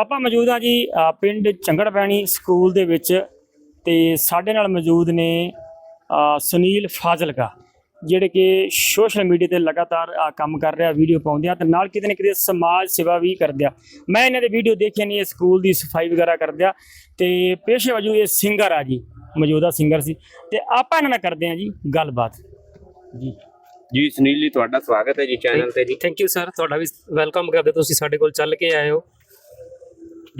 ਆਪਾਂ ਮੌਜੂਦ ਹਾਂ ਜੀ ਪਿੰਡ ਚੰਗੜ ਪੈਣੀ ਸਕੂਲ ਦੇ ਵਿੱਚ ਤੇ ਸਾਡੇ ਨਾਲ ਮੌਜੂਦ ਨੇ ਸੁਨੀਲ ਫਾਜ਼ਲਕਾ ਜਿਹੜੇ ਕਿ ਸੋਸ਼ਲ ਮੀਡੀਆ ਤੇ ਲਗਾਤਾਰ ਕੰਮ ਕਰ ਰਿਹਾ ਵੀਡੀਓ ਪਾਉਂਦੇ ਆ ਤੇ ਨਾਲ ਕਿਤੇ ਨਾ ਕਿਤੇ ਸਮਾਜ ਸੇਵਾ ਵੀ ਕਰਦੇ ਆ। ਮੈਂ ਇਹਨਾਂ ਦੇ ਵੀਡੀਓ ਦੇਖੇ ਨਹੀਂ ਇਹ ਸਕੂਲ ਦੀ ਸਫ਼ਾਈ ਵਗੈਰਾ ਕਰਦੇ ਆ ਤੇ ਪੇਸ਼ੇ ਵਜੋਂ ਇਹ ਸਿੰਗਰ ਆ ਜੀ ਮੌਜੂਦਾ ਸਿੰਗਰ ਸੀ ਤੇ ਆਪਾਂ ਇਹਨਾਂ ਨਾਲ ਕਰਦੇ ਆ ਜੀ ਗੱਲਬਾਤ। ਜੀ। ਜੀ ਸੁਨੀਲ ਜੀ ਤੁਹਾਡਾ ਸਵਾਗਤ ਹੈ ਜੀ ਚੈਨਲ ਤੇ ਜੀ। ਥੈਂਕ ਯੂ ਸਰ ਤੁਹਾਡਾ ਵੀ ਵੈਲਕਮ ਕਰਦੇ ਤੁਸੀਂ ਸਾਡੇ ਕੋਲ ਚੱਲ ਕੇ ਆਏ ਹੋ।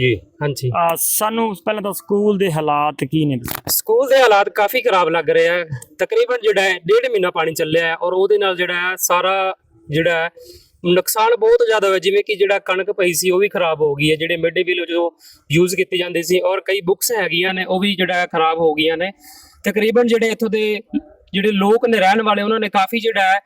ਜੀ। ਹਾਂਜੀ। ਅ, ਸਾਨੂੰ ਪਹਿਲਾਂ ਤਾਂ ਸਕੂਲ ਦੇ ਹਾਲਾਤ ਕੀ ਨੇ ਸਕੂਲ ਦੇ ਹਾਲਾਤ ਕਾਫੀ ਖਰਾਬ ਲੱਗ ਰਹੇ ਆ। ਤਕਰੀਬਨ ਜਿਹੜਾ ਹੈ ਡੇਢ ਮਹੀਨਾ ਪਾਣੀ ਚੱਲਿਆ ਹੈ ਔਰ ਉਹਦੇ ਨਾਲ ਜਿਹੜਾ ਹੈ ਸਾਰਾ ਜਿਹੜਾ ਹੈ ਨੁਕਸਾਨ ਬਹੁਤ ਜ਼ਿਆਦਾ ਹੋਇਆ। ਜਿਵੇਂ ਕਿ ਜਿਹੜਾ ਕਣਕ ਪਈ ਸੀ ਉਹ ਵੀ ਖਰਾਬ ਹੋ ਗਈ ਹੈ। ਜਿਹੜੇ ਮਿਡ ਡੇ ਮੀਲ ਜੋ ਯੂਜ਼ ਕੀਤੇ ਜਾਂਦੇ ਸੀ ਔਰ ਕਈ ਬੁੱਕਸ ਹੈਗੀਆਂ ਨੇ ਉਹ ਵੀ ਜਿਹੜਾ ਹੈ ਖਰਾਬ ਹੋ ਗਈਆਂ ਨੇ। ਤਕਰੀਬਨ ਜਿਹੜੇ ਇੱਥੋਂ ਦੇ ਜਿਹੜੇ ਲੋਕ ਨੇ, ਰਹਿਣ ਵਾਲੇ ਉਹਨਾਂ ਨੇ ਕਾਫੀ ਜਿਹੜਾ ਹੈ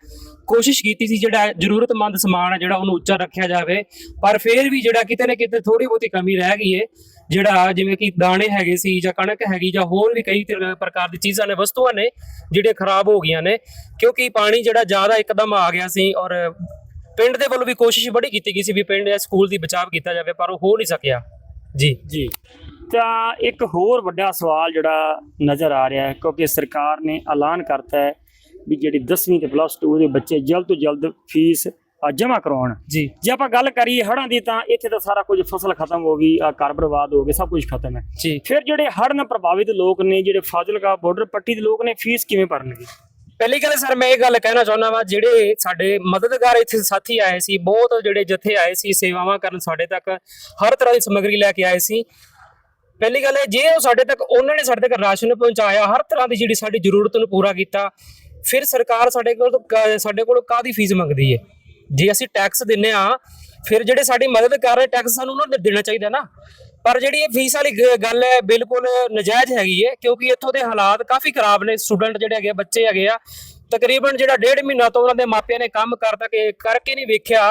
ਕੋਸ਼ਿਸ਼ ਕੀਤੀ ਸੀ, ਜਿਹੜਾ ਜ਼ਰੂਰਤਮੰਦ ਸਮਾਨ ਹੈ, ਜਿਹੜਾ ਉਹਨੂੰ ਉੱਚਾ ਰੱਖਿਆ ਜਾਵੇ। ਪਰ ਫਿਰ ਵੀ ਜਿਹੜਾ ਕਿਤੇ ਨਾ ਕਿਤੇ ਥੋੜੀ ਬਹੁਤੀ ਕਮੀ ਰਹਿ ਗਈ ਹੈ ਜਿਹੜਾ ਜਿਵੇਂ ਕਿ ਦਾਣੇ ਹੈਗੇ ਸੀ ਜਾਂ ਕਣਕ ਹੈਗੀ ਜਾਂ ਹੋਰ ਵੀ ਕਈ ਪ੍ਰਕਾਰ ਦੀ ਚੀਜ਼ਾਂ ਨੇ, ਵਸਤੂਆਂ ਨੇ ਜਿਹੜੀਆਂ ਖਰਾਬ ਹੋ ਗਈਆਂ ਨੇ। ਕਿਉਂਕਿ ਪਾਣੀ ਜਿਹੜਾ ਜ਼ਿਆਦਾ ਇੱਕਦਮ ਆ ਗਿਆ ਸੀ ਔਰ ਪਿੰਡ ਦੇ ਵੱਲੋਂ ਵੀ ਕੋਸ਼ਿਸ਼ ਬੜੀ ਕੀਤੀ ਗਈ ਸੀ ਵੀ ਪਿੰਡ ਜਾਂ ਸਕੂਲ ਦੀ ਬਚਾਅ ਕੀਤਾ ਜਾਵੇ, ਪਰ ਉਹ ਹੋ ਨਹੀਂ ਸਕਿਆ। ਜੀ। ਜੀ। ਤਾਂ ਇੱਕ ਹੋਰ ਵੱਡਾ ਸਵਾਲ ਜਿਹੜਾ ਨਜ਼ਰ ਆ ਰਿਹਾ ਹੈ ਕਿਉਂਕਿ ਸਰਕਾਰ ਨੇ ਐਲਾਨ ਕਰਤਾ ਹੈ ਵੀ ਜਿਹੜੀ 10ਵੀਂ ਤੇ ਪਲੱਸ 2 ਦੇ ਬੱਚੇ ਜਲਦ ਤੋਂ ਜਲਦ ਫੀਸ ਜਮ੍ਹਾਂ ਕਰਾਉਣ। ਜੀ। ਜੇ ਆਪਾਂ ਗੱਲ ਕਰੀਏ ਹੜ੍ਹਾਂ ਦੀ ਤਾਂ ਇੱਥੇ ਤਾਂ ਸਾਰਾ ਕੁਝ ਫਸਲ ਖਤਮ ਹੋ ਗਈ ਆ ਘਰ ਬਰਬਾਦ ਹੋ ਗਏ ਸਭ ਕੁਝ ਖਤਮ ਹੈ। ਜੀ। ਫਿਰ ਜਿਹੜੇ ਹੜ੍ਹ ਨਾਲ ਪ੍ਰਭਾਵਿਤ ਲੋਕ ਨੇ ਜਿਹੜੇ ਫਾਜ਼ਿਲਕਾ ਬਾਰਡਰ ਪੱਟੀ ਦੇ ਲੋਕ ਨੇ ਫੀਸ ਕਿਵੇਂ ਭਰਨਗੇ? ਪਹਿਲੀ ਗੱਲ ਸਰ ਮੈਂ ਇਹ ਗੱਲ ਕਹਿਣਾ ਚਾਹੁੰਦਾ ਵਾਂ ਜਿਹੜੇ ਸਾਡੇ ਮਦਦਗਾਰ ਇੱਥੇ ਸਾਥੀ ਆਏ ਸੀ ਬਹੁਤ ਜਿਹੜੇ ਜਥੇ ਆਏ ਸੀ ਸੇਵਾਵਾਂ ਕਰਨ ਸਾਡੇ ਤੱਕ ਹਰ ਤਰ੍ਹਾਂ ਦੀ ਸਮੱਗਰੀ ਲੈ ਕੇ ਆਏ ਸੀ। ਪਹਿਲੀ ਗੱਲ ਹੈ ਜੇ ਉਹ ਸਾਡੇ ਤੱਕ ਉਹਨਾਂ ਨੇ ਸਾਡੇ ਤੱਕ ਰਾਸ਼ਨ ਪਹੁੰਚਾਇਆ ਹਰ ਤਰ੍ਹਾਂ ਦੀ ਜਿਹੜੀ ਸਾਡੀ ਜ਼ਰੂਰਤ ਨੂੰ ਪੂਰਾ ਕੀਤਾ ਫਿਰ ਸਰਕਾਰ ਸਾਡੇ ਕੋਲ ਸਾਡੇ ਕੋਲ ਕਾਦੀ ਫੀਸ ਮੰਗਦੀ ਹੈ ਜੇ ਅਸੀਂ ਟੈਕਸ ਦਿੰਨੇ ਆ ਫਿਰ ਜਿਹੜੇ ਸਾਡੀ ਮਦਦ ਕਰ ਰਹੇ ਟੈਕਸ ਸਾਨੂੰ ਉਹਨਾਂ ਨੂੰ ਦੇਣਾ ਚਾਹੀਦਾ ਨਾ। ਪਰ ਜਿਹੜੀ ਇਹ ਫੀਸ ਵਾਲੀ ਗੱਲ ਹੈ ਬਿਲਕੁਲ ਨਜਾਇਜ਼ ਹੈਗੀ ਹੈ ਕਿਉਂਕਿ ਇੱਥੋਂ ਦੇ ਹਾਲਾਤ ਕਾਫੀ ਖਰਾਬ ਨੇ। ਸਟੂਡੈਂਟ ਜਿਹੜੇ ਹੈਗੇ ਆ, ਬੱਚੇ ਹੈਗੇ ਆ ਤਕਰੀਬਨ ਜਿਹੜਾ ਡੇਢ ਮਹੀਨਾ ਤੋਂ ਉਹਨਾਂ ਦੇ ਮਾਪਿਆਂ ਨੇ ਕੰਮ ਕਰਦਾ ਕਿ ਕਰਕੇ ਨਹੀਂ ਵੇਖਿਆ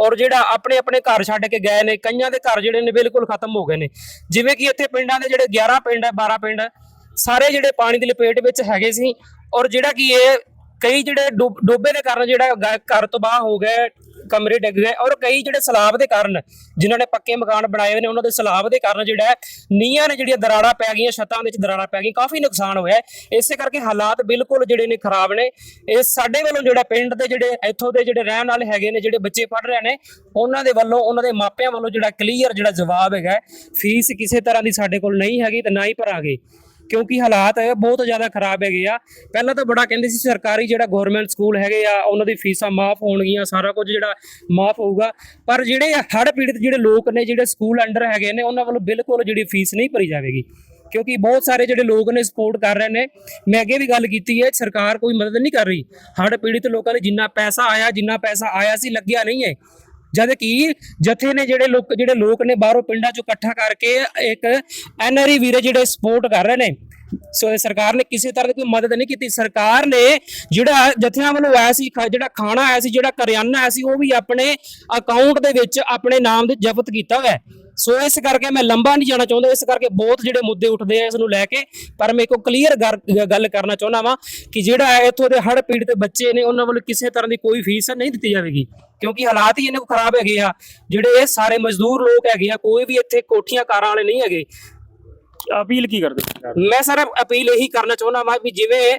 ਔਰ ਜਿਹੜਾ ਆਪਣੇ ਆਪਣੇ ਘਰ ਛੱਡ ਕੇ ਗਏ ਨੇ, ਕਈਆਂ ਦੇ ਘਰ ਜਿਹੜੇ ਨੇ ਬਿਲਕੁਲ ਖਤਮ ਹੋ ਗਏ ਨੇ। ਜਿਵੇਂ ਕਿ ਇੱਥੇ ਪਿੰਡਾਂ ਦੇ ਜਿਹੜੇ 11 ਪਿੰਡ ਹੈ 12 ਪਿੰਡ ਸਾਰੇ ਜਿਹੜੇ ਪਾਣੀ ਦੀ ਲਪੇਟ ਵਿੱਚ ਹੈਗੇ ਸੀ ਔਰ ਜਿਹੜਾ ਕਿ ਇਹ ਕਈ ਜਿਹੜੇ ਡੁੱਬ- ਡੋਬੇ ਦੇ ਕਾਰਨ ਜਿਹੜਾ ਗ- ਘਰ ਤਬਾਹ ਹੋ ਗਏ ਕਮਰੇ ਡਿੱਗ ਗਏ ਔਰ ਕਈ ਜਿਹੜੇ ਸਲਾਬ ਦੇ ਕਾਰਨ ਜਿਨ੍ਹਾਂ ਨੇ ਪੱਕੇ ਮਕਾਨ ਬਣਾਏ ਹੋਏ ਨੇ ਉਹਨਾਂ ਦੇ ਸਲਾਬ ਦੇ ਕਾਰਨ ਜਿਹੜਾ ਹੈ, ਨੀਹਾਂ ਨੇ ਜਿਹੜੀਆਂ ਦਰਾਰਾਂ ਪੈ ਗਈਆਂ ਛੱਤਾਂ ਦੇ ਵਿੱਚ ਦਰਾਰਾਂ ਪੈ ਗਈਆਂ ਕਾਫੀ ਨੁਕਸਾਨ ਹੋਇਆ ਇਸੇ ਕਰਕੇ ਹਾਲਾਤ ਬਿਲਕੁਲ ਜਿਹੜੇ ਨੇ ਖਰਾਬ ਨੇ। ਇਹ ਸਾਡੇ ਵੱਲੋਂ ਜਿਹੜਾ ਪਿੰਡ ਦੇ ਜਿਹੜੇ ਇੱਥੋਂ ਦੇ ਜਿਹੜੇ ਰਹਿਣ ਵਾਲੇ ਹੈਗੇ ਨੇ ਜਿਹੜੇ ਬੱਚੇ ਪੜ੍ਹ ਰਹੇ ਨੇ ਉਹਨਾਂ ਦੇ ਵੱਲੋਂ ਉਹਨਾਂ ਦੇ ਮਾਪਿਆਂ ਵੱਲੋਂ ਜਿਹੜਾ ਕਲੀਅਰ ਜਿਹੜਾ ਜਵਾਬ ਹੈਗਾ ਫੀਸ ਕਿਸੇ ਤਰ੍ਹਾਂ ਦੀ ਸਾਡੇ ਕੋਲ ਨਹੀਂ ਹੈਗੀ ਤੇ ਨਾ ਹੀ ਭਰਾਂਗੇ। ਕਿਉਂਕਿ ਹਾਲਾਤ ਬਹੁਤ ਜ਼ਿਆਦਾ ਖਰਾਬ ਹੈਗੇ ਆ। ਪਹਿਲਾਂ ਤਾਂ ਬੜਾ ਕਹਿੰਦੇ ਸੀ ਸਰਕਾਰੀ ਜਿਹੜਾ ਗਵਰਨਮੈਂਟ ਸਕੂਲ ਹੈਗੇ ਆ, ਉਹਨਾਂ ਦੀ ਫੀਸਾਂ ਮਾਫ ਹੋਣਗੀਆਂ, ਸਾਰਾ ਕੁਝ ਜਿਹੜਾ ਮਾਫ ਹੋਊਗਾ। ਪਰ ਜਿਹੜੇ ਹੜ੍ਹ ਪੀੜਤ ਜਿਹੜੇ ਲੋਕ ਨੇ, ਜਿਹੜੇ ਸਕੂਲ ਅੰਡਰ ਹੈਗੇ ਨੇ, ਉਹਨਾਂ ਵੱਲੋਂ ਬਿਲਕੁਲ ਜਿਹੜੀ ਫੀਸ ਨਹੀਂ ਭਰੀ ਜਾਵੇਗੀ। ਕਿਉਂਕਿ ਬਹੁਤ ਸਾਰੇ ਜਿਹੜੇ ਲੋਕ ਨੇ ਸਪੋਰਟ ਕਰ ਰਹੇ ਨੇ। ਮੈਂ ਅੱਗੇ ਵੀ ਗੱਲ ਕੀਤੀ ਹੈ, ਸਰਕਾਰ ਕੋਈ ਮਦਦ ਨਹੀਂ ਕਰ ਰਹੀ। ਹੜ੍ਹ ਪੀੜਿਤ ਲੋਕਾਂ ਲਈ ਜਿੰਨਾ ਪੈਸਾ ਆਇਆ, ਜਿੰਨਾ ਪੈਸਾ ਆਇਆ ਸੀ, ਲੱਗਿਆ ਨਹੀਂ ਹੈ। ਜਦ ਕਿ ਜਥੇ ਨੇ ਜਿਹੜੇ ਲੋਕ ਜਿਹੜੇ ਲੋਕ ਨੇ ਬਾਹਰੋਂ ਪਿੰਡਾਂ ਚੋਂ ਇਕੱਠਾ ਕਰਕੇ ਇੱਕ ਐਨਆਰਈ ਵੀਰੇ ਜਿਹੜੇ ਸਪੋਰਟ ਕਰ ਰਹੇ ਨੇ, ਸੋ, ਸਰਕਾਰ ਨੇ ਕਿਸੇ ਤਰ੍ਹਾਂ ਦੀ ਕੋਈ ਮਦਦ ਨਹੀਂ ਕੀਤੀ। ਸਰਕਾਰ ਨੇ ਜਿਹੜਾ ਜਥਿਆਂ ਵੱਲੋਂ ਆਇਆ ਸੀ, ਖਾ- ਜਿਹੜਾ ਖਾਣਾ ਆਇਆ ਸੀ, ਜਿਹੜਾ ਕਰਿਆਨਾ ਆਇਆ ਸੀ, ਉਹ ਵੀ ਆਪਣੇ ਅਕਾਊਂਟ ਦੇ ਵਿੱਚ ਆਪਣੇ ਨਾਮ ਦੇ ਜ਼ਬਤ ਕੀਤਾ ਹੋਇਆ ਸੋ ਇਸ ਕਰਕੇ ਮੈਂ ਲੰਬਾ ਨਹੀਂ ਜਾਣਾ ਚਾਹੁੰਦਾ ਇਸ ਕਰਕੇ ਬਹੁਤ ਜਿਹੜੇ ਮੁੱਦੇ ਉੱਠਦੇ ਆ ਇਸ ਨੂੰ ਲੈ ਕੇ ਪਰ ਮੈਂ ਇੱਕ ਕਲੀਅਰ ਗੱਲ ਕਰਨਾ ਚਾਹੁੰਦਾ ਵਾਂ ਕਿ ਜਿਹੜਾ ਇੱਥੋਂ ਦੇ ਹੜ੍ਹ ਪੀੜਤ ਬੱਚੇ ਨੇ ਉਹਨਾਂ ਵੱਲੋਂ ਕਿਸੇ ਤਰ੍ਹਾਂ ਦੀ ਕੋਈ ਫੀਸ ਨਹੀਂ ਦਿੱਤੀ ਜਾਵੇਗੀ ਕਿਉਂਕਿ ਹਾਲਾਤ ਹੀ ਇਹਨੇ ਖਰਾਬ ਹੈਗੇ ਆ ਜਿਹੜੇ ਇਹ ਸਾਰੇ ਮਜ਼ਦੂਰ ਲੋਕ ਹੈਗੇ ਆ ਕੋਈ ਵੀ ਇੱਥੇ ਕੋਠੀਆਂ ਕਾਰਾਂ ਵਾਲੇ ਨਹੀਂ ਹੈਗੇ। ਅਪੀਲ ਕੀ ਕਰਦੇ ਮੈਂ ਸਰ ਅਪੀਲ ਇਹੀ ਕਰਨਾ ਚਾਹੁੰਦਾ ਵਾਂ ਵੀ ਜਿਵੇਂ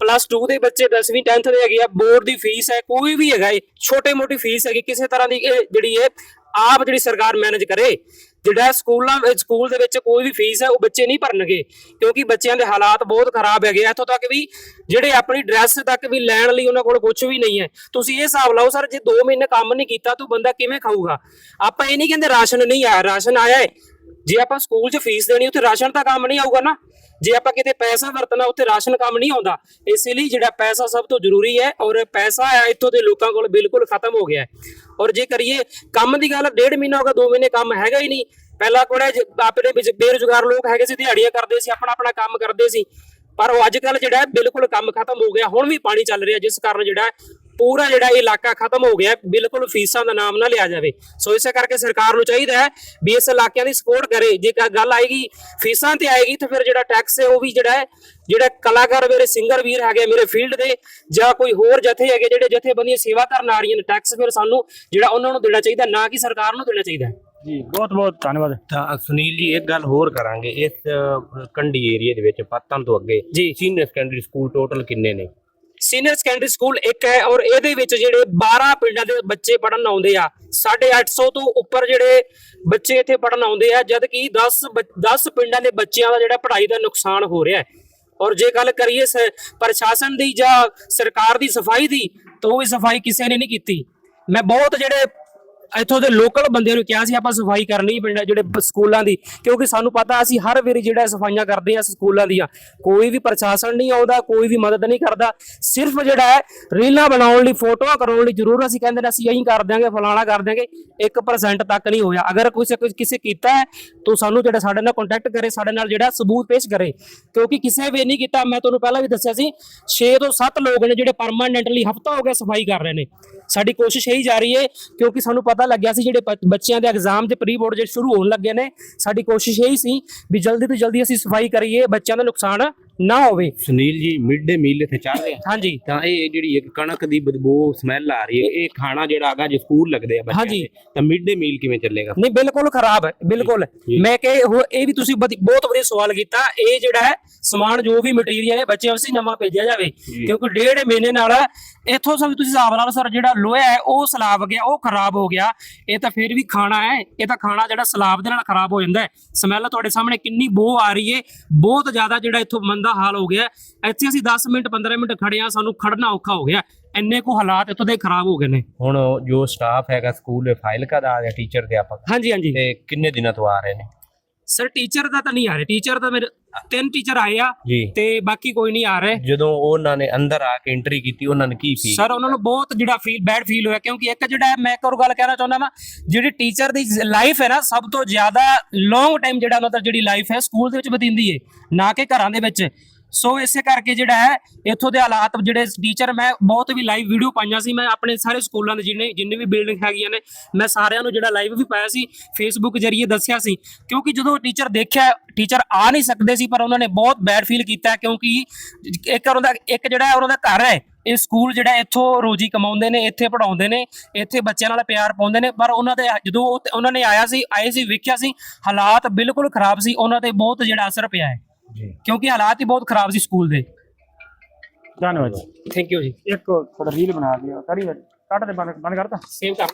ਪਲੱਸ 2 ਦੇ ਬੱਚੇ 10ਵੀਂ 10th ਦੇ ਹੈਗੇ ਆ ਬੋਰਡ ਦੀ ਫੀਸ ਹੈ ਕੋਈ ਵੀ ਹੈਗਾ ਏ ਛੋਟੇ ਮੋਟੀ ਫੀਸ ਹੈਗੀ ਕਿਸੇ ਤਰ੍ਹਾਂ ਦੀ ਇਹ ਜਿਹੜੀ ਹੈ ਆਪ ਜਿਹੜੀ ਸਰਕਾਰ ਮੈਨੇਜ ਕਰੇ, ਜਿਹੜਾ ਸਕੂਲਾਂ ਵਿੱਚ, ਸਕੂਲ ਦੇ ਵਿੱਚ ਕੋਈ ਵੀ ਫੀਸ ਹੈ, ਉਹ ਬੱਚੇ ਨਹੀਂ ਭਰਨਗੇ। ਕਿਉਂਕਿ ਬੱਚਿਆਂ ਦੇ ਹਾਲਾਤ ਬਹੁਤ ਖਰਾਬ ਹੈਗੇ ਆ। ਇੱਥੋਂ ਤੱਕ ਵੀ ਜਿਹੜੇ ਆਪਣੀ ਡਰੈਸ ਤੱਕ ਵੀ ਲੈਣ ਲਈ ਉਹਨਾਂ ਕੋਲ ਕੁਝ ਵੀ ਨਹੀਂ ਹੈ। ਤੁਸੀਂ ਇਹ ਹਿਸਾਬ ਲਾਓ, ਸਰ, ਜੇ 2 ਮਹੀਨੇ ਕੰਮ ਨਹੀਂ ਕੀਤਾ, ਤਾਂ ਬੰਦਾ ਕਿਵੇਂ ਖਾਊਗਾ? ਆਪਾਂ ਇਹ ਨਹੀਂ ਕਹਿੰਦੇ ਰਾਸ਼ਨ ਨਹੀਂ ਆਇਆ, ਰਾਸ਼ਨ ਆਇਆ ਹੈ। ਜੇ ਆਪਾਂ ਸਕੂਲ 'ਚ ਫੀਸ ਦੇਣੀ, ਉੱਥੇ ਰਾਸ਼ਨ ਤਾਂ ਕੰਮ ਨਹੀਂ ਆਊਗਾ ਨਾ। ਜੇ ਆਪਾਂ ਕਿਤੇ ਪੈਸਾ ਵਰਤਣਾ, ਉੱਥੇ ਰਾਸ਼ਨ ਕੰਮ ਨਹੀਂ ਆਉਂਦਾ। ਇਸ ਲਈ ਜਿਹੜਾ ਪੈਸਾ ਸਭ ਤੋਂ ਜ਼ਰੂਰੀ ਹੈ ਔਰ ਪੈਸਾ ਹੈ ਇੱਥੋਂ ਦੇ ਲੋਕਾਂ ਕੋਲ ਬਿਲਕੁਲ ਖਤਮ ਹੋ ਗਿਆ ਔਰ ਜੇ ਕਰੀਏ, ਕੰਮ ਦੀ ਗੱਲ ਡੇਢ ਮਹੀਨਾ ਹੋ ਗਿਆ 2 ਮਹੀਨੇ ਕੰਮ ਹੈਗਾ ਹੀ ਨਹੀਂ। ਪਹਿਲਾਂ ਕੋਲੇ ਆਪਣੇ ਵਿੱਚ ਬੇਰੁਜ਼ਗਾਰ ਲੋਕ ਹੈਗੇ ਸੀ, ਦਿਹਾੜੀਆਂ ਕਰਦੇ ਸੀ ਆਪਣਾ ਆਪਣਾ ਕੰਮ ਕਰਦੇ ਸੀ। ਪਰ ਉਹ ਅੱਜ ਕੱਲ ਜਿਹੜਾ ਬਿਲਕੁਲ ਕੰਮ ਖਤਮ ਹੋ ਗਿਆ, ਹੁਣ ਵੀ ਪਾਣੀ ਚੱਲ ਰਿਹਾ, ਜਿਸ ਕਾਰਨ ਜਿਹੜਾ ਪੂਰਾ ਜਿਹੜਾ ਇਹ ਇਲਾਕਾ ਖਤਮ ਹੋ ਗਿਆ, ਬਿਲਕੁਲ ਫੀਸਾਂ ਦਾ ਨਾਮ ਨਾ ਲਿਆ ਜਾਵੇ। ਸੋ ਇਸੇ ਕਰਕੇ ਸਰਕਾਰ ਨੂੰ ਚਾਹੀਦਾ ਹੈ ਵੀ ਇਸ ਇਲਾਕਿਆਂ ਦੀ ਸਪੋਰਟ ਕਰੇ। ਜੇ ਗੱਲ ਆਏਗੀ, ਫੀਸਾਂ ਤੇ ਆਏਗੀ, ਤਾਂ ਫਿਰ ਜਿਹੜਾ ਟੈਕਸ ਹੈ ਉਹ ਵੀ ਜਿਹੜਾ ਹੈ, ਜਿਹੜਾ ਕਲਾਕਾਰ ਮੇਰੇ ਸਿੰਗਰ ਵੀਰ ਹੈਗੇ ਮੇਰੇ ਫੀਲਡ ਦੇ, ਜਾਂ ਕੋਈ ਹੋਰ ਜਥੇ ਹੈਗੇ ਜਿਹੜੇ ਜਥੇਬੰਦੀਆਂ ਸੇਵਾ ਕਰਨ ਆ ਰਹੀਆਂ ਨੇ ਟੈਕਸ ਫਿਰ ਸਾਨੂੰ ਜਿਹੜਾ ਉਹਨਾਂ ਨੂੰ ਦੇਣਾ ਚਾਹੀਦਾ, ਨਾ ਕਿ ਸਰਕਾਰ ਨੂੰ ਦੇਣਾ ਚਾਹੀਦਾ ਹੈ। ਜੀ ਬਹੁਤ ਬਹੁਤ ਧੰਨਵਾਦ। ਤਾਂ ਸੁਨੀਲ ਜੀ ਇੱਕ ਗੱਲ ਹੋਰ ਕਰਾਂਗੇ। ਇਸ ਅ, ਕੰਢੀ ਏਰੀਆ ਦੇ ਵਿੱਚ ਪੱਤਨ ਤੋਂ ਅੱਗੇ ਜੀ। ਸੀਨੀਅਰ ਸੈਕੰਡਰੀ ਸਕੂਲ ਟੋਟਲ ਕਿੰਨੇ ਨੇ? ਸੀਨੀਅਰ ਸੈਕੰਡਰੀ ਸਕੂਲ ਇੱਕ ਹੈ ਔਰ ਇਹਦੇ ਵਿੱਚ ਜਿਹੜੇ 12 ਪਿੰਡਾਂ ਦੇ ਬੱਚੇ ਪੜਨ ਆਉਂਦੇ ਆ 850 ਤੋਂ ਉੱਪਰ ਜਿਹੜੇ ਬੱਚੇ ਇੱਥੇ ਪੜਨ ਆਉਂਦੇ ਆ ਜਦ ਕਿ 10 10 ਪਿੰਡਾਂ ਦੇ ਬੱਚਿਆਂ ਦਾ ਜਿਹੜਾ ਪੜ੍ਹਾਈ ਦਾ ਨੁਕਸਾਨ ਹੋ ਰਿਹਾ ਹੈ। ਔਰ ਜੇ ਗੱਲ ਕਰੀਏ ਸ- ਪ੍ਰਸ਼ਾਸਨ ਦੀ ਜਾਂ ਸਰਕਾਰ ਦੀ ਸਫ਼ਾਈ ਦੀ ਤਾਂ ਉਹ ਵੀ ਸਫ਼ਾਈ ਕਿਸੇ ਨੇ ਨਹੀਂ ਕੀਤੀ। ਮੈਂ ਬਹੁਤ ਜਿਹੜੇ ਇੱਥੋਂ ਦੇ ਲੋਕਲ ਬੰਦਿਆਂ ਨੂੰ ਕਿਹਾ ਸੀ, ਆਪਾਂ ਸਫ਼ਾਈ ਕਰਨੀ ਪਿੰਡ ਜਿਹੜੇ ਸਕੂਲਾਂ ਦੀ। ਕਿਉਂਕਿ ਸਾਨੂੰ ਪਤਾ ਅਸੀਂ ਹਰ ਵੇਰੀ ਜਿਹੜਾ ਸਫਾਈਆਂ ਕਰਦੇ ਆ ਸਕੂਲਾਂ ਦੀਆਂ, ਕੋਈ ਵੀ ਪ੍ਰਸ਼ਾਸਨ ਨਹੀਂ ਆਉਂਦਾ, ਕੋਈ ਵੀ ਮਦਦ ਨਹੀਂ ਕਰਦਾ। ਸਿਰਫ ਜਿਹੜਾ ਹੈ, ਰੀਲਾਂ ਬਣਾਉਣ ਲਈ, ਫੋਟੋਆਂ ਕਰਾਉਣ ਲਈ ਜ਼ਰੂਰ ਅਸੀਂ ਕਹਿੰਦੇ ਨੇ, ਅਸੀਂ ਇਹੀ ਕਰ ਦਿਆਂਗੇ, ਫਲਾਣਾ ਕਰ ਦਿਆਂਗੇ 1% ਤੱਕ ਨਹੀਂ ਹੋਇਆ। ਅਗਰ ਕੋਈ ਕਿਸੇ ਕੀਤਾ ਹੈ, ਤਾਂ ਸਾਨੂੰ ਜਿਹੜਾ ਸਾਡੇ ਨਾਲ ਕੰਟੈਕਟ ਕਰੇ, ਸਾਡੇ ਨਾਲ ਜਿਹੜਾ ਸਬੂਤ ਪੇਸ਼ ਕਰੇ। ਕਿਉਂਕਿ ਕਿਸੇ ਵੀ ਨਹੀਂ ਕੀਤਾ, ਮੈਂ ਤੁਹਾਨੂੰ ਪਹਿਲਾਂ ਵੀ ਦੱਸਿਆ ਸੀ 6 ਤੋਂ 7 ਲੋਕ ਨੇ ਜਿਹੜੇ ਪਰਮਾਨੈਂਟਲੀ ਹਫਤਾ ਹੋ ਗਿਆ ਸਫ਼ਾਈ ਕਰ ਰਹੇ ਨੇ। ਸਾਡੀ ਕੋਸ਼ਿਸ਼ ਇਹੀ ਜਾਰੀ ਹੈ, ਕਿਉਂਕਿ ਸਾਨੂੰ ਪਤਾ ਲੱਗਿਆ ਸੀ ਜਿਹੜੇ ਬ- ਬੱਚਿਆਂ ਦੇ ਐਗਜ਼ਾਮ ਤੇ ਪ੍ਰੀ ਬੋਰਡ ਜਿਹੜੇ ਸ਼ੁਰੂ ਹੋਣ ਲੱਗੇ ਨੇ, ਸਾਡੀ ਕੋਸ਼ਿਸ਼ ਇਹੀ ਸੀ ਵੀ ਜਲਦੀ ਤੋਂ ਜਲਦੀ ਅਸੀਂ ਸਫ਼ਾਈ ਕਰੀਏ, ਬੱਚਿਆਂ ਦਾ ਨੁਕਸਾਨ ਨਾ ਹੋਵੇ। ਸੁਨੀਲ ਜੀ ਮਿਡ ਡੇ ਮੀਲ ਇੱਥੇ ਚੱਲ ਰਿਹਾ। ਹਾਂਜੀ। ਤਾਂ ਇਹ ਜਿਹੜੀ ਇੱਕ ਕਣਕ ਦੀ ਬਦਬੂ ਸਮੈਲ ਆ ਰਹੀ ਹੈ। ਇਹ ਖਾਣਾ ਜਿਹੜਾ ਹੈਗਾ ਜੇ ਸਕੂਲ ਲੱਗਦੇ ਆ ਬੱਚਿਆਂ ਹਾਂਜੀ। ਦੇ ਤਾਂ ਮਿਡ ਡੇ ਮੀਲ ਕਿਵੇਂ ਚੱਲੇਗਾ? ਨਹੀਂ ਬਿਲਕੁਲ ਖਰਾਬ ਹੈ ਬਿਲਕੁਲ। ਜੀ। ਮੈਂ ਕਿ ਇਹ ਵੀ ਤੁਸੀਂ ਵਧੀ- ਬਹੁਤ ਵਧੀਆ ਸਵਾਲ ਕੀਤਾ। ਇਹ ਜਿਹੜਾ ਹੈ ਸਮਾਨ ਜੋ ਵੀ ਮਟੀਰੀਅਲ ਹੈ ਬੱਚਿਆਂ ਵਾਸਤੇ ਨਵਾਂ ਭੇਜਿਆ ਜਾਵੇ। ਜੀ। ਕਿਉਂਕਿ ਡੇਢ ਮਹੀਨੇ ਨਾਲ ਇੱਥੋਂ ਸਭ ਤੁਸੀਂ ਹਿਸਾਬ ਲਾ ਲਓ ਸਰ ਜਿਹੜਾ ਲੋਹਾ ਹੈ ਉਹ ਸਲਾਬ ਗਿਆ ਉਹ ਖਰਾਬ ਹੋ ਗਿਆ। ਇਹ ਤਾਂ ਫਿਰ ਵੀ ਖਾਣਾ ਹੈ ਇਹ ਤਾਂ ਖਾਣਾ ਜਿਹੜਾ ਸਲਾਬ ਦੇ ਨਾਲ ਖਰਾਬ ਹੋ ਜਾਂਦਾ ਹੈ। ਸਮੈਲ ਤੁਹਾਡੇ ਸਾਹਮਣੇ ਕਿੰਨੀ ਬੋ ਆ ਰਹੀ ਹੈ। ਬਹੁਤ ਜ਼ਿਆਦਾ ਜਿਹੜਾ ਇੱਥੋਂ ਮੰਦਾ ਹਾਲ ਹੋ ਗਿਆ ਇੱਥੇ ਅਸੀਂ 10 ਮਿੰਟ 15 ਮਿੰਟ ਖੜੇ ਆ ਸਾਨੂੰ ਖੜਨਾ ਔਖਾ ਹੋ ਗਿਆ ਇੰਨੇ ਕੋ ਹਾਲਾਤ ਇੱਥੋਂ ਦੇ ਖਰਾਬ ਹੋ ਗਏ ਨੇ। ਹੁਣ ਜੋ ਸਟਾਫ ਹੈਗਾ ਸਕੂਲ ਫਾਈਲ ਕਾ ਦਾ ਆ ਗਿਆ ਟੀਚਰ ਅਧਿਆਪਕ ਹਾਂਜੀ ਹਾਂਜੀ। ਤੇ ਕਿੰਨੇ ਦਿਨਾਂ ਤੋਂ ਆ ਰਹੇ ਨੇ? ਸਰ ਟੀਚਰ ਦਾ ਤਾਂ ਨਹੀਂ ਆ ਰਿਹਾ। ਟੀਚਰ ਤਾਂ ਮੇਰੇ ਤਿੰਨ ਟੀਚਰ ਆਏ ਆ ਜੀ। ਤੇ ਬਾਕੀ ਕੋਈ ਨਹੀਂ ਆ ਰਹੇ। ਜਦੋਂ ਉਹਨਾਂ ਨੇ ਅੰਦਰ ਆ ਕੇ ਐਂਟਰੀ ਕੀਤੀ ਉਹਨਾਂ ਨੇ ਕੀ ਫੀਲ ਸਰ ਉਹਨਾਂ ਨੂੰ ਬਹੁਤ ਜਿਹੜਾ ਫੀਲ ਬੈਡ ਫੀਲ ਹੋਇਆ ਕਿਉਂਕਿ ਇੱਕ ਜਿਹੜਾ ਮੈਂ ਇੱਕ ਹੋਰ ਗੱਲ ਕਹਿਣਾ ਚਾਹੁੰਦਾ ਵਾਂ ਜਿਹੜੀ ਟੀਚਰ ਦੀ ਲਾਈਫ ਹੈ ਨਾ ਸਭ ਤੋਂ ਜ਼ਿਆਦਾ ਲੌਂਗ ਟਾਈਮ ਜਿਹੜਾ ਉਹਨਾਂ ਦਾ ਜਿਹੜੀ ਲਾਈਫ ਹੈ ਸਕੂਲ ਦੇ ਵਿੱਚ ਬਤੀਂਦੀ ਹੈ ਨਾ ਕਿ ਘਰਾਂ ਦੇ ਵਿੱਚ। ਸੋ ਇਸੇ ਕਰਕੇ ਜਿਹੜਾ ਹੈ, ਇੱਥੋਂ ਦੇ ਹਾਲਾਤ ਜਿਹੜੇ ਟੀਚਰ ਮੈਂ ਬਹੁਤ ਵੀ ਲਾਈਵ ਵੀਡੀਓ ਪਾਈਆਂ ਸੀ। ਮੈਂ ਆਪਣੇ ਸਾਰੇ ਸਕੂਲਾਂ ਦੇ ਜਿੰਨੇ ਜਿੰਨੇ ਵੀ ਬਿਲਡਿੰਗ ਹੈਗੀਆਂ ਨੇ, ਮੈਂ ਸਾਰਿਆਂ ਨੂੰ ਜਿਹੜਾ ਲਾਈਵ ਵੀ ਪਾਇਆ ਸੀ ਫੇਸਬੁੱਕ ਜਰੀਏ ਦੱਸਿਆ ਸੀ। ਕਿਉਂਕਿ ਜਦੋਂ ਟੀਚਰ ਦੇਖਿਆ ਟੀਚਰ ਆ ਨਹੀਂ ਸਕਦੇ ਸੀ, ਪਰ ਉਹਨਾਂ ਨੇ ਬਹੁਤ ਬੈਡ ਫੀਲ ਕੀਤਾ, ਕਿਉਂਕਿ ਇੱਕ ਉਹਨਾਂ ਦਾ, ਇੱਕ ਜਿਹੜਾ ਉਹਨਾਂ ਦਾ ਘਰ ਹੈ। ਇਹ ਸਕੂਲ ਜਿਹੜਾ ਇੱਥੋਂ ਰੋਜੀ ਕਮਾਉਂਦੇ ਨੇ, ਇੱਥੇ ਪੜਾਉਂਦੇ ਨੇ, ਇੱਥੇ ਬੱਚਿਆਂ ਨਾਲ ਪਿਆਰ ਪਾਉਂਦੇ ਨੇ। ਪਰ ਉਹਨਾਂ ਦੇ, ਜਦੋਂ ਉਹਨਾਂ ਨੇ ਆਇਆ ਸੀ, ਆਏ ਸੀ, ਵੇਖਿਆ ਸੀ, ਹਾਲਾਤ ਬਿਲਕੁਲ ਖਰਾਬ ਸੀ, ਉਹਨਾਂ ਤੇ ਬਹੁਤ ਜਿਹੜਾ ਅਸਰ ਪਿਆ ਹੈ। ਕਿਉਂਕਿ ਹਾਲਾਤ ਹੀ ਬਹੁਤ ਖਰਾਬ ਸੀ ਸਕੂਲ ਦੇ। ਧੰਨਵਾਦ ਜੀ। ਥੈਂਕ ਯੂ ਜੀ। ਇੱਕ ਥੋੜਾ ਰੀਲ ਬਣਾ ਦਿਓ। ਕਰੀ ਕੱਟ ਦੇ ਬੰਦ ਬੰਦ ਕਰਤਾ ਸੇਵ ਕਰ